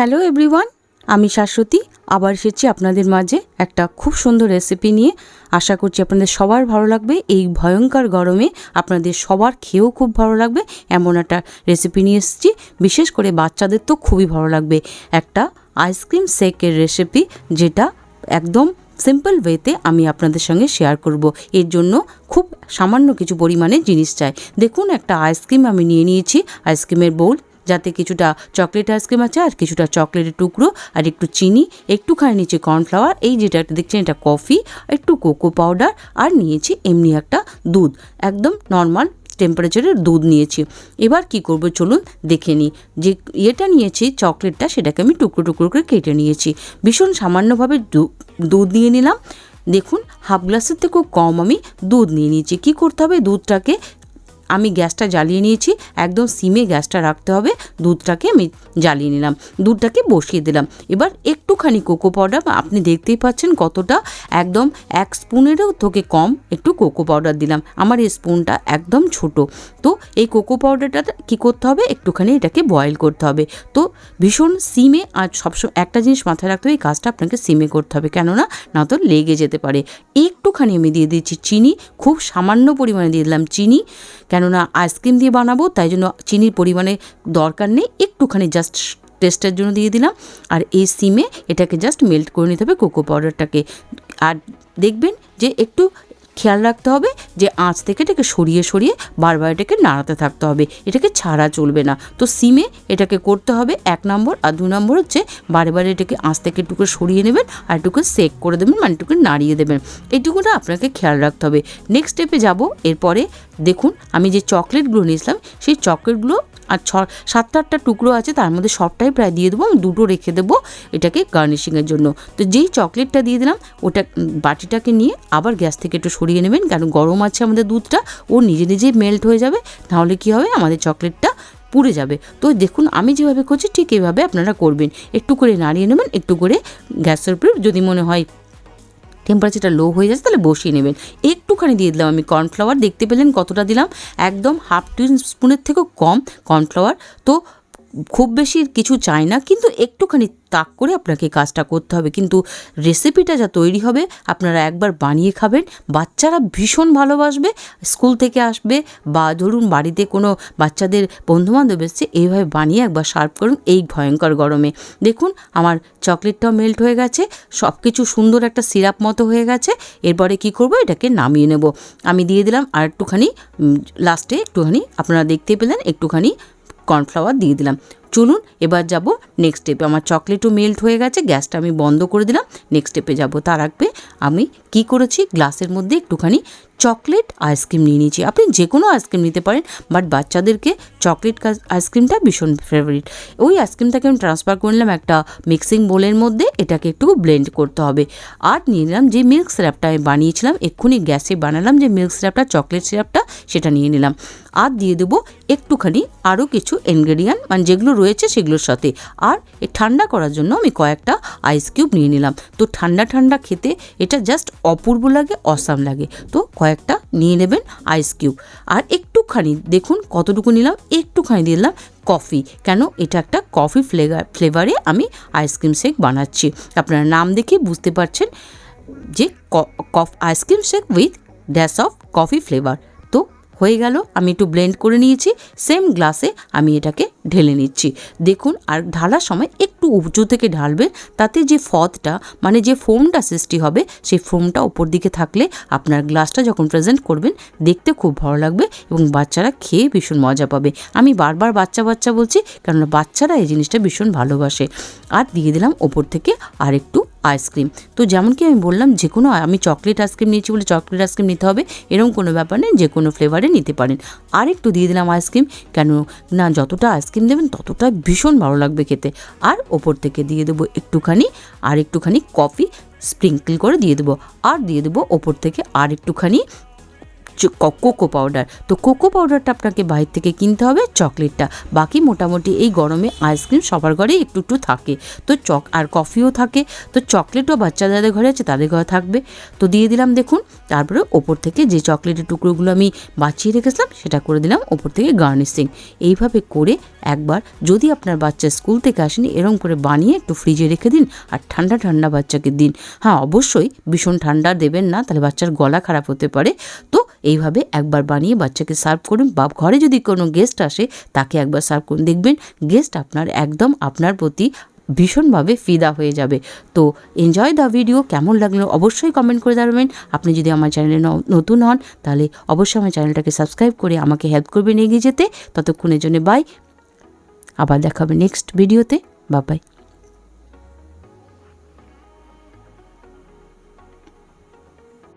Hello everyone আমি শাশ্বতী। আবার এসেছি আপনাদের মাঝে একটা খুব সুন্দর রেসিপি নিয়ে। আশা করছি আপনাদের সবার ভালো লাগবে। এই ভয়ঙ্কর গরমে আপনাদের সবার খেয়েও খুব ভালো লাগবে। এমন একটা রেসিপি নিয়ে এসেছি। বিশেষ করে বাচ্চাদের তো খুবই ভালো লাগবে। একটা আইসক্রিম শেকের রেসিপি যেটা একদম সিম্পল ওয়েতে আমি আপনাদের সঙ্গে শেয়ার করব। এর জন্য খুব সামান্য কিছু পরিমাণে জিনিস চাই। দেখুন, একটা আইসক্রিম আমি নিয়ে নিয়েছি। আইসক্রিমের বোল যাতে কিছুটা চকলেট আইসক্রিম আছে আর কিছুটা চকলেটের টুকরো আর একটু চিনি একটু একটুখানি নিচে কর্নফ্লাওয়ার এই যেটা দেখছেন এটা কফি একটু কোকো পাউডার আর নিয়েছি এমনি একটা দুধ, একদম নর্মাল টেম্পারেচারের দুধ নিয়েছি। এবার কি করব চলুন দেখে নিই, যে ইয়েটা নিয়েছি চকলেটটা সেটাকে আমি টুকরো টুকরো করে কেটে নিয়েছি। ভীষণ সামান্যভাবে দুধ নিয়ে নিলাম। দেখুন হাফ গ্লাসের থেকেও কম আমি দুধ নিয়ে নিয়েছি। কি করতে হবে? দুধটাকে আমি গ্যাসটা জ্বালিয়ে নিয়েছি, একদম সিমে গ্যাসটা রাখতে হবে, দুধটাকে আমি জ্বালিয়ে নিলাম, দুধটাকে বসিয়ে দিলাম। এবার একটুখানি কোকো পাউডার, আপনি দেখতেই পাচ্ছেন কতটা একদম এক স্পুনেরও থেকে কম একটু কোকো পাউডার দিলাম, আমার এই স্পুনটা একদম ছোট। তো এই কোকো পাউডারটা কি করতে হবে? একটুখানি এটাকে বয়েল করতে হবে। তো ভীষণ সিমে আর সবসময় একটা জিনিস মাথায় রাখতে হবে, এই কাজটা আপনাকে সিমে করতে হবে, কেননা না তো লেগে যেতে পারে। একটুখানি আমি দিয়ে দিচ্ছি চিনি, খুব সামান্য পরিমাণে দিয়ে দিলাম চিনি কেননা আইসক্রিম দিয়ে বানাবো, তাই জন্য চিনির পরিমাণে দরকার নেই। একটুখানি জাস্ট টেস্টের জন্য দিয়ে দিলাম। আর এই সিমে এটাকে জাস্ট মেল্ট করে নিতে হবে কোকো পাউডারটাকে আর দেখবেন যে একটু খেয়াল রাখতে হবে যে আঁচ থেকে এটাকে সরিয়ে সরিয়ে বারবার এটাকে নাড়াতে থাকতে হবে। এটাকে ছাড়া চলবে না। তো সিমে এটাকে করতে হবে এক নম্বর আর দু নম্বর হচ্ছে বারে এটাকে আঁচ থেকে করে সরিয়ে নেবেন আর একটু করে সেক করে দেবেন মানে একটু করে নাড়িয়ে দেবেন। এইটুকুটা আপনাকে খেয়াল রাখতে হবে। নেক্সট স্টেপে যাব। এরপরে দেখুন আমি যে চকলেটগুলো নিয়েছিলাম, সেই চকলেটগুলো আর ছ, সাতটা আটটা টুকরো আছে, তার মধ্যে সবটাই প্রায় দিয়ে দেবো। দুটো রেখে দেবো এটাকে গার্নিশিংয়ের জন্য। তো যেই চকলেটটা দিয়ে দিলাম, ওটা বাটিটাকে নিয়ে আবার গ্যাস থেকে একটু সরিয়ে নেবেন, কারণ গরম আছে আমাদের দুধটা, ও নিজে নিজেই মেল্ট হয়ে যাবে। তাহলে কি হবে, আমাদের চকলেটটা পুড়ে যাবে। তো দেখুন, আমি যেভাবে করছি, ঠিক এভাবে আপনারা করবেন। একটু করে নাড়িয়ে নেবেন, একটু করে গ্যাসের উপরে, যদি মনে হয় টেম্পারেচারটা লো হয়ে যাচ্ছে, তাহলে বসিয়ে নেবেন। একটুখানি দিয়ে দিলাম আমি কর্নফ্লাওয়ার দেখতে পেলেন কতটা দিলাম? একদম হাফ টি স্পুনের থেকেও কম কর্নফ্লাওয়ার তো খুব বেশি কিছু চাই না, কিন্তু একটুখানি তাক করে আপনাকে কাজটা করতে হবে। কিন্তু রেসিপিটা যা তৈরি হবে, আপনারা একবার বানিয়ে খাবেন। বাচ্চারা ভীষণ ভালোবাসবে, স্কুল থেকে আসবে বা ধরুন বাড়িতে কোনো বাচ্চাদের বন্ধুবান্ধব এসছে, এইভাবে বানিয়ে একবার সার্ভ করুন এই ভয়ঙ্কর গরমে। দেখুন, আমার চকলেটটাও মেল্ট হয়ে গেছে সব কিছু সুন্দর একটা সিরাপ মতো হয়ে গেছে। এরপরে কি করব? এটাকে নামিয়ে নেব। আমি দিয়ে দিলাম আর একটুখানি লাস্টে একটুখানি, আপনারা দেখতে পেলেন, একটুখানি কর্নফ্লাওয়ার দিয়ে দিলাম। চলুন, এবার যাব নেক্সট স্টেপে আমার চকলেটও মেল্ট হয়ে গেছে, গ্যাসটা আমি বন্ধ করে দিলাম। নেক্সট স্টেপে যাব। তার আগে আমি কি করেছি? গ্লাসের মধ্যে একটুখানি চকলেট আইসক্রিম নিয়ে নিয়েছি। আপনি যে কোনো আইসক্রিম নিতে পারেন বাট বাচ্চাদেরকে চকলেট আইসক্রিমটা ভীষণ ফেভারিট ওই আইসক্রিমটাকে আমি ট্রান্সফার করে নিলাম একটা মিক্সিং বোলের মধ্যে, এটাকে একটু ব্লেন্ড করতে হবে। আর নিয়ে নিলাম যে মিল্ক সিরাপটা আমি বানিয়েছিলাম, এক্ষুনি গ্যাসে বানালাম যে মিল্ক সিরাপটা চকলেট সিরাপটা সেটা নিয়ে নিলাম। আর দিয়ে দেবো একটুখানি আরও কিছু ইনগ্রেডিয়েন্ট মানে যেগুলো রয়েছে সেগুলোর সাথে। আর এ ঠান্ডা করার জন্য আমি কয়েকটা আইস কিউব নিয়ে নিলাম। তো ঠান্ডা ঠান্ডা খেতে এটা জাস্ট অপূর্ব লাগে অসাম লাগে। তো কয়েকটা নিয়ে নেবেন আইস কিউব আর একটুখানি দেখুন কতটুকু নিলাম, একটুখানি দিলাম কফি কেন এটা একটা কফি ফ্লেভার ফ্লেভারে আমি আইসক্রিম শেক বানাচ্ছি। আপনারা নাম দেখে বুঝতে পারছেন যে কফ ice cream shake with dash of coffee flavour হয়ে গেল, আমি একটু ব্লেন্ড করে নিয়েছি সেম গ্লাসে আমি এটাকে ঢেলে নিচ্ছি। দেখুন আর ঢালার সময় একটু উঁচু থেকে ঢালবে, তাতে যে ফদটা মানে যে ফোমটা সৃষ্টি হবে, সেই ফোমটা ওপর দিকে থাকলে আপনার গ্লাসটা যখন প্রেজেন্ট করবেন, দেখতে খুব ভালো লাগবে এবং বাচ্চারা খেয়ে ভীষণ মজা পাবে। আমি বারবার বাচ্চা বাচ্চা বলছি, কেননা বাচ্চারা এই জিনিসটা ভীষণ ভালোবাসে। আর দিয়ে দিলাম ওপর থেকে আর একটু আইসক্রিম তো যেমন কি আমি বললাম, যে কোনো, আমি চকলেট আইসক্রিম নিয়েছি বলে চকলেট আইসক্রিম নিতে হবে, এরকম কোনো ব্যাপার নেই যে কোনো ফ্লেভারে নিতে পারেন। আর একটু দিয়ে দিলাম আইসক্রিম কেন, না যতটা আইসক্রিম দেবেন, ততটা ভীষণ ভালো লাগবে খেতে। আর ওপর থেকে দিয়ে দেবো একটুখানি, আর একটুখানি কফি স্প্রিঙ্কল করে দিয়ে দেবো। আর দিয়ে দেবো ওপর থেকে আর একটুখানি কোকো পাউডার তো কোকো পাউডারটা আপনাকে বাইরে থেকে কিনতে হবে চকলেটটা বাকি মোটামুটি এই গরমে আইসক্রিম সবার ঘরে একটু একটু থাকে। তো চক আর কফিও থাকে। তো চকলেটও বাচ্চা যাদের ঘরে আছে, তাদের ঘরে থাকবে। তো দিয়ে দিলাম, দেখুন, তারপরে ওপর থেকে যে চকলেটের টুকরোগুলো আমি বাঁচিয়ে রেখেছিলাম, সেটা করে দিলাম ওপর থেকে গার্নিশিং এইভাবে করে একবার যদি আপনার বাচ্চা স্কুল থেকে আসেনি এরকম করে বানিয়ে একটু ফ্রিজে রেখে দিন আর ঠান্ডা ঠান্ডা বাচ্চাকে দিন। হ্যাঁ অবশ্যই ভীষণ ঠান্ডা দেবেন না, তাহলে বাচ্চার গলা খারাপ হতে পারে। তো এইভাবে একবার বানিয়ে বাচ্চাকে সার্ভ করুন। বা ঘরে যদি কোনো গেস্ট আসে, তাকে একবার সার্ভ করুন। দেখবেন গেস্ট আপনার একদম আপনার প্রতি ভীষণভাবে ফিদা হয়ে যাবে। তো এনজয় দ্য ভিডিও কেমন লাগল অবশ্যই কমেন্ট করে জানাবেন। আপনি যদি আমার চ্যানেলে নতুন হন, তাহলে অবশ্যই আমার চ্যানেলটাকে সাবস্ক্রাইব করে আমাকে হেল্প করবেন এগিয়ে যেতে। ততক্ষণের জন্য বাই আবার দেখাবে নেক্সট ভিডিওতে বাবাই